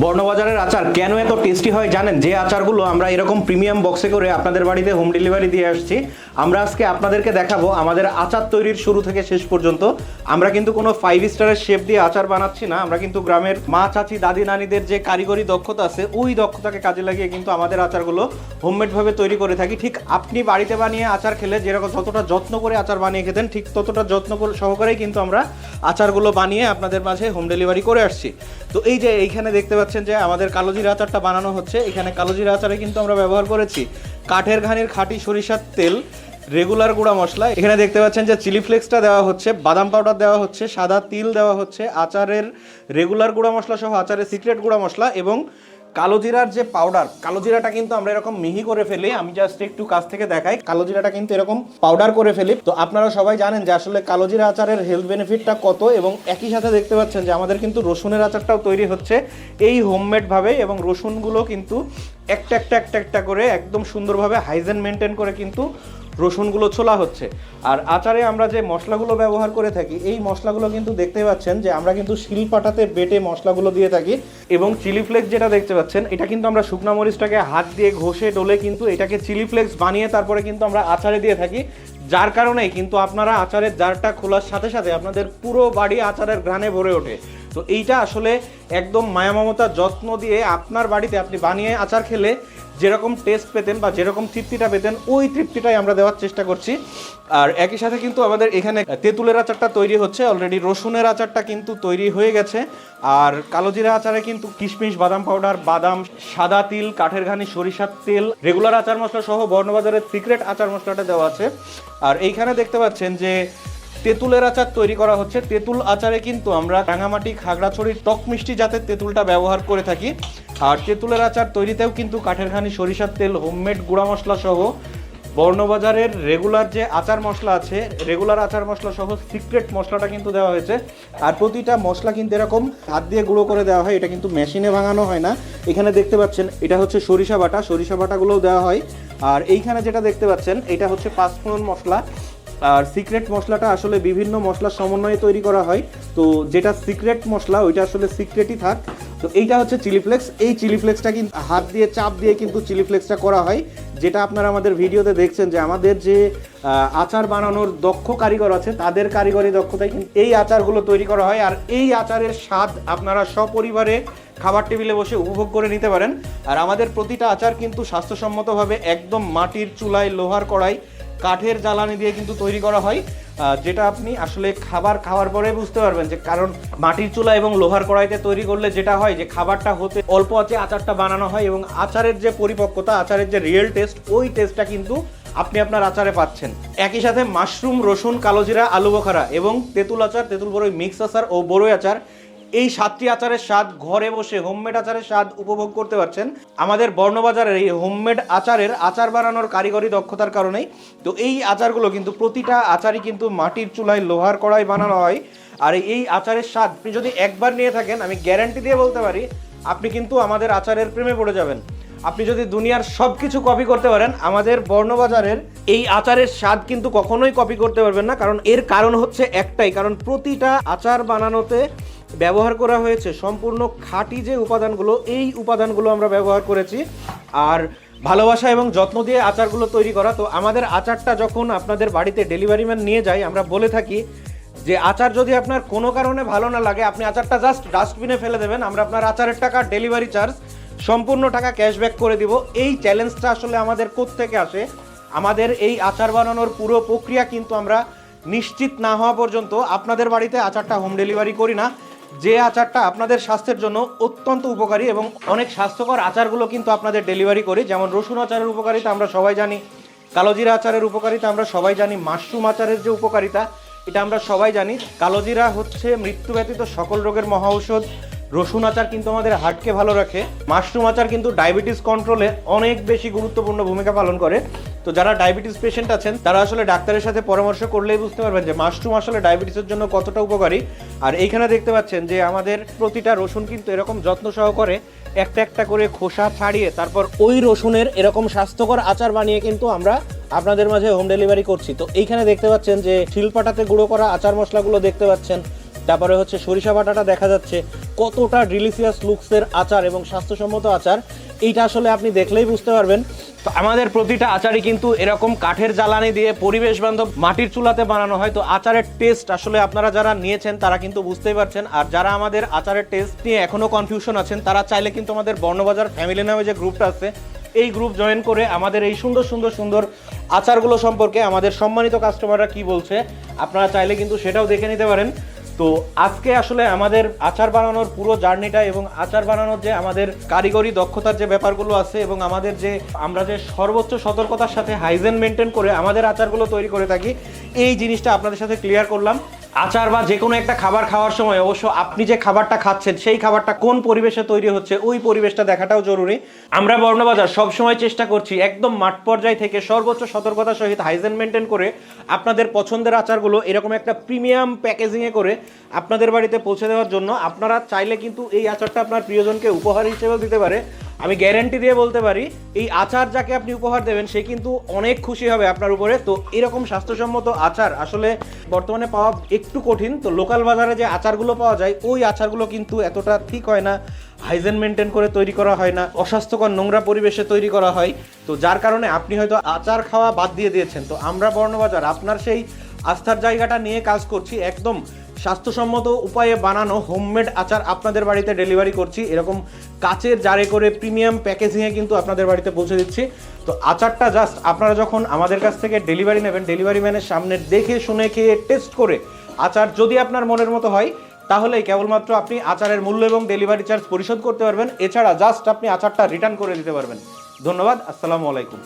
বর্ণবাজারের আচার কেন এত টেস্টি হয় জানেন? যে আচারগুলো আমরা এরকম প্রিমিয়াম বক্সে করে আপনাদের বাড়িতে হোম ডেলিভারি দিয়ে আসছি, আমরা আজকে আপনাদেরকে দেখাবো আমাদের আচার তৈরির শুরু থেকে শেষ পর্যন্ত। আমরা কিন্তু কোনো ফাইভ স্টারের শেপ দিয়ে আচার বানাচ্ছি না, আমরা কিন্তু গ্রামের মা, চাচি, দাদি, নানিদের যে কারিগরি দক্ষতা আছে, ওই দক্ষতাকে কাজে লাগিয়ে কিন্তু আমাদের আচারগুলো হোমমেডভাবে তৈরি করে থাকি। ঠিক আপনি বাড়িতে বানিয়ে আচার খেলে যেরকম যতটা যত্ন করে আচার বানিয়ে খেতেন, ঠিক ততটা যত্ন করে সহকারেই কিন্তু আমরা আচারগুলো বানিয়ে আপনাদের মাঝে হোম ডেলিভারি করে আসছি। তো এই যে এইখানে দেখতে পাচ্ছেন যে আমাদের কালোজিরা আচারটা বানানো হচ্ছে, এখানে কালোজিরা আচারে কিন্তু আমরা ব্যবহার করেছি কাঠের ঘানির খাঁটি সরিষার তেল রেগুলার গুঁড়া মশলা। এখানে দেখতে পাচ্ছেন যে চিলি ফ্লেক্সটা দেওয়া হচ্ছে, বাদাম পাউডার দেওয়া হচ্ছে, সাদা তিল দেওয়া হচ্ছে, আচারের রেগুলার গুঁড়া মশলা সহ আচারের সিক্রেট গুঁড়া মশলা এবং কালো জিরার যে পাউডার কালো জিরাটা কিন্তু আমরা এরকম মিহি করে ফেলি, আমি জাস্ট একটু কাছ থেকে দেখাই। কালোজিরাটা কিন্তু এরকম পাউডার করে ফেলি। তো আপনারা সবাই জানেন যে আসলে কালোজিরা আচারের হেলথ বেনিফিটটা কত এবং একই সাথে দেখতে পাচ্ছেন যে আমাদের কিন্তু রসুনের আচারটাও তৈরি হচ্ছে এই হোমমেডভাবে এবং রসুনগুলো কিন্তু একটা একটা একটা একটা করে একদম সুন্দরভাবে হাইজেন মেনটেন করে কিন্তু রসুনগুলো ছোলা হচ্ছে। আর আচারে আমরা যে মশলাগুলো ব্যবহার করে থাকি, এই মশলাগুলো কিন্তু দেখতে পাচ্ছেন যে আমরা কিন্তু শিলপাটাতে বেটে মশলাগুলো দিয়ে থাকি এবং চিলি ফ্লেক্স যেটা দেখতে পাচ্ছেন, এটা কিন্তু আমরা শুকনা মরিচটাকে হাত দিয়ে ঘষে ডলে কিন্তু এটাকে চিলি ফ্লেক্স বানিয়ে তারপরে কিন্তু আমরা আচারে দিয়ে থাকি। যার কারণে কিন্তু আপনারা আচারের জারটা খোলার সাথে সাথে আপনাদের পুরো বাড়ি আচারের ঘ্রাণে ভরে ওঠে। তো এইটা আসলে একদম মায়া যত্ন দিয়ে আপনার বাড়িতে আপনি বানিয়ে আচার খেলে যেরকম টেস্ট পেতেন বা যেরকম তৃপ্তিটা পেতেন, ওই তৃপ্তিটাই আমরা দেওয়ার চেষ্টা করছি। আর একই সাথে কিন্তু আমাদের এখানে তেঁতুলের আচারটা তৈরি হচ্ছে অলরেডি রসুনের আচারটা কিন্তু তৈরি হয়ে গেছে। আর কালোজিরা আচারে কিন্তু কিশমিশ, বাদাম পাউডার বাদাম, সাদা তিল, কাঠের ঘানি, সরিষার তেল রেগুলার আচার মশলা সহ বর্ণবাজারের সিক্রেট আচার মশলাটা দেওয়া আছে। আর এইখানে দেখতে পাচ্ছেন যে তেঁতুলের আচার তৈরি করা হচ্ছে। তেঁতুল আচারে কিন্তু আমরা রাঙামাটি খাগড়াছড়ির টক মিষ্টি জাতের তেঁতুলটা ব্যবহার করে থাকি। আর তেঁতুলের আচার তৈরিতেও কিন্তু কাঠের ঘানি সরিষার তেল, হোমমেড গুঁড়া মশলা সহ বর্ণবাজারের রেগুলার যে আচার মশলা আছে, রেগুলার আচার মশলা সহ সিক্রেট মশলাটা কিন্তু দেওয়া হয়েছে। আর প্রতিটা মশলা কিন্তু এরকম হাত দিয়ে গুঁড়ো করে দেওয়া হয়, এটা কিন্তু মেশিনে ভাঙানো হয় না। এখানে দেখতে পাচ্ছেন, এটা হচ্ছে সরিষা বাটা, সরিষা বাটাগুলোও দেওয়া হয়। আর এইখানে যেটা দেখতে পাচ্ছেন, এটা হচ্ছে পাঁচফোড়ন মশলা। আর সিক্রেট মশলাটা আসলে বিভিন্ন মশলার সমন্বয়ে তৈরি করা হয়। তো যেটা সিক্রেট মশলা, ওইটা আসলে সিক্রেটই থাক। তো এইটা হচ্ছে চিলি ফ্লেক্স। এই চিলি ফ্লেক্সটা কিন্তু হাত দিয়ে, চাপ দিয়ে কিন্তু চিলি ফ্লেক্সটা করা হয়। যেটা আপনারা আমাদের ভিডিওতে দেখছেন যে আমাদের যে আচার বানানোর দক্ষ কারিগর আছে, তাদের কারিগরি দক্ষতায় কিন্তু এই আচারগুলো তৈরি করা হয়। আর এই আচারের স্বাদ আপনারা সপরিবারে খাবার টেবিলে বসে উপভোগ করে নিতে পারেন। আর আমাদের প্রতিটা আচার কিন্তু স্বাস্থ্যসম্মতভাবে একদম মাটির চুলায় লোহার কড়াই কাঠের জ্বালানি দিয়ে কিন্তু তৈরি করা হয় যেটা আপনি আসলে খাবার খাওয়ার পরে বুঝতে পারবেন যে কারণ মাটির চুলা এবং লোহার কড়াইতে তৈরি করলে যেটা হয় যে খাবারটা হতে অল্প আছে আচারটা বানানো হয় এবং আচারের যে পরিপক্কতা, আচারের যে রিয়েল টেস্ট ওই টেস্টটা কিন্তু আপনি আপনার আচারে পাচ্ছেন। একই সাথে মাশরুম রসুন, কালোজিরা, আলু বোখারা এবং তেঁতুল আচার, তেঁতুল বড়ই মিক্স আচার ও বড়ই আচার এই সাতটি আচারের স্বাদ, ঘরে বসে হোমমেড আচারের স্বাদ উপভোগ করতে পারছেন। আমাদের বর্ণবাজারের এই হোমমেড আচারের আচার বানানোর কারিগরি দক্ষতার কারণেই তো এই আচারগুলো কিন্তু প্রতিটা আচারই কিন্তু মাটির চুলায় লোহার কড়াই বানানো হয়। আর এই আচারের স্বাদ আপনি যদি একবার নিয়ে থাকেন, আমি গ্যারান্টি দিয়ে বলতে পারি, আপনি কিন্তু আমাদের আচারের প্রেমে পড়ে যাবেন। আপনি যদি দুনিয়ার সব কিছু কপি করতে পারেন, আমাদের বর্ণবাজারের এই আচারের স্বাদ কিন্তু কখনোই কপি করতে পারবেন না, কারণ এর কারণ হচ্ছে একটাই, কারণ প্রতিটা আচার বানানোতে ব্যবহার করা হয়েছে। সম্পূর্ণ খাঁটি যে উপাদানগুলো, এই উপাদানগুলো আমরা ব্যবহার করেছি। আর ভালোবাসা এবং যত্ন দিয়ে আচারগুলো তৈরি করা। তো আমাদের আচারটা যখন আপনাদের বাড়িতে ডেলিভারি ম্যান নিয়ে যায়, আমরা বলে থাকি যে, আচার যদি আপনার কোনো কারণে ভালো না লাগে, আপনি আচারটা জাস্ট ডাস্টবিনে ফেলে দেবেন, আমরা আপনার আচারের টাকা ডেলিভারি চার্জ সম্পূর্ণ টাকা ক্যাশব্যাক করে দিব। এই চ্যালেঞ্জটা আসলে আমাদের থেকে আসে? আমাদের এই আচার বানানোর পুরো প্রক্রিয়া কিন্তু আমরা নিশ্চিত না হওয়া পর্যন্ত আপনাদের বাড়িতে আচারটা হোম ডেলিভারি করি না। যে আচারটা আপনাদের স্বাস্থ্যের জন্য অত্যন্ত উপকারী এবং অনেক স্বাস্থ্যকর আচারগুলো কিন্তু আপনাদের ডেলিভারি করি। যেমন রসুন আচারের উপকারিতা আমরা সবাই জানি, কালোজিরা আচারের উপকারিতা আমরা সবাই জানি, মাশরুম আচারের যে উপকারিতা, এটা আমরা সবাই জানি। কালোজিরা হচ্ছে মৃত্যু ব্যতীত সকল রোগের মহা ঔষধ। রসুন আচার কিন্তু আমাদের হার্টকে ভালো রাখে। মাশরুম আচার কিন্তু ডায়াবেটিস কন্ট্রোলে অনেক বেশি গুরুত্বপূর্ণ ভূমিকা পালন করে। তো যারা ডায়াবেটিস পেশেন্ট আছেন, তারা আসলে ডাক্তারের সাথে পরামর্শ করলেই বুঝতে পারবেন যে মাশরুম আসলে ডায়াবেটিসের জন্য কতটা উপকারী। আর এইখানে দেখতে পাচ্ছেন যে আমাদের প্রতিটা রসুন কিন্তু এরকম যত্ন সহকারে একটা একটা করে খোসা ছাড়িয়ে তারপর ওই রসুনের এরকম স্বাস্থ্যকর আচার বানিয়ে কিন্তু আমরা আপনাদের মাঝে হোম ডেলিভারি করছি। তো এইখানে দেখতে পাচ্ছেন যে শিলপাটাতে গুঁড়ো করা আচার মশলাগুলো দেখতে পাচ্ছেন। তারপরে হচ্ছে সরিষা বাটাটা দেখা যাচ্ছে কতটা ডিলিশিয়াস লুকসের আচার এবং স্বাস্থ্যসম্মত আচার। এইটা আসলে আপনি দেখলেই বুঝতে পারবেন। তো আমাদের প্রতিটা আচারই কিন্তু এরকম কাঠের জ্বালানি দিয়ে পরিবেশ বান্ধব মাটির চুলাতে বানানো হয়। তো আচারের টেস্ট আসলে আপনারা যারা নিয়েছেন তারা কিন্তু বুঝতেই পারছেন। আর যারা আমাদের আচারের টেস্ট নিয়ে এখনও কনফিউশন আছেন, তারা চাইলে কিন্তু আমাদের বর্ণবাজার ফ্যামিলি নামে যে গ্রুপটা আছে, এই গ্রুপ জয়েন করে আমাদের এই সুন্দর সুন্দর সুন্দর আচারগুলো সম্পর্কে আমাদের সম্মানিত কাস্টমাররা কি বলছে, আপনারা চাইলে কিন্তু সেটাও দেখে নিতে পারেন। তো আজকে আসলে আমাদের আচার বানানোর পুরো জার্নিটা এবং আচার বানানোর যে আমাদের কারিগরি দক্ষতার যে ব্যাপারগুলো আছে এবং আমাদের যে আমরা যে সর্বোচ্চ সতর্কতার সাথে হাইজেন মেনটেন করে আমাদের আচারগুলো তৈরি করে থাকি, এই জিনিসটা আপনাদের সাথে ক্লিয়ার করলাম। আচার বা যে কোনো একটা খাবার খাওয়ার সময় অবশ্য আপনি যে খাবারটা খাচ্ছেন, সেই খাবারটা কোন পরিবেশে তৈরি হচ্ছে, ওই পরিবেশটা দেখাটাও জরুরি। আমরা বর্ণবাজার সবসময় চেষ্টা করছি একদম মাঠ পর্যায় থেকে সর্বোচ্চ সতর্কতার সহিত হাইজেন মেনটেন করে আপনাদের পছন্দের আচারগুলো এরকম একটা প্রিমিয়াম প্যাকেজিংয়ে করে আপনাদের বাড়িতে পৌঁছে দেওয়ার জন্য। আপনারা চাইলে কিন্তু এই আচারটা আপনার প্রিয়জনকে উপহার হিসেবেও দিতে পারে। আমি গ্যারেন্টি দিয়ে বলতে পারি, এই আচার যাকে আপনি উপহার দেবেন, সে কিন্তু অনেক খুশি হবে আপনার উপরে। তো এরকম স্বাস্থ্যসম্মত আচার আসলে বর্তমানে পাওয়া একটু কঠিন, তো লোকাল বাজারে যে আচারগুলো পাওয়া যায়, ওই আচারগুলো কিন্তু এতটা ঠিক হয় না হাইজেন মেনটেন করে তৈরি করা হয় না, অস্বাস্থ্যকর নোংরা পরিবেশে তৈরি করা হয়। তো যার কারণে আপনি হয়তো আচার খাওয়া বাদ দিয়ে দিয়েছেন। তো আমরা বর্ণবাজার, আপনার সেই আস্থার জায়গাটা নিয়ে কাজ করছি, একদম স্বাস্থ্যসম্মত উপায়ে বানানো হোমমেড আচার আপনাদের বাড়িতে ডেলিভারি করছি। এরকম কাচের জারে করে প্রিমিয়াম প্যাকেজিংয়ে কিন্তু আপনাদের বাড়িতে পৌঁছে দিচ্ছি। তো আচারটা জাস্ট আপনারা যখন আমাদের কাছ থেকে ডেলিভারি নেবেন ডেলিভারি ম্যানের সামনে দেখে, শুনে, খেয়ে টেস্ট করে আচার যদি আপনার মনের মতো হয়, তাহলেই কেবলমাত্র আপনি আচারের মূল্য এবং ডেলিভারি চার্জ পরিশোধ করতে পারবেন। এছাড়া জাস্ট আপনি আচারটা রিটার্ন করে দিতে পারবেন। ধন্যবাদ, আসসালামু আলাইকুম।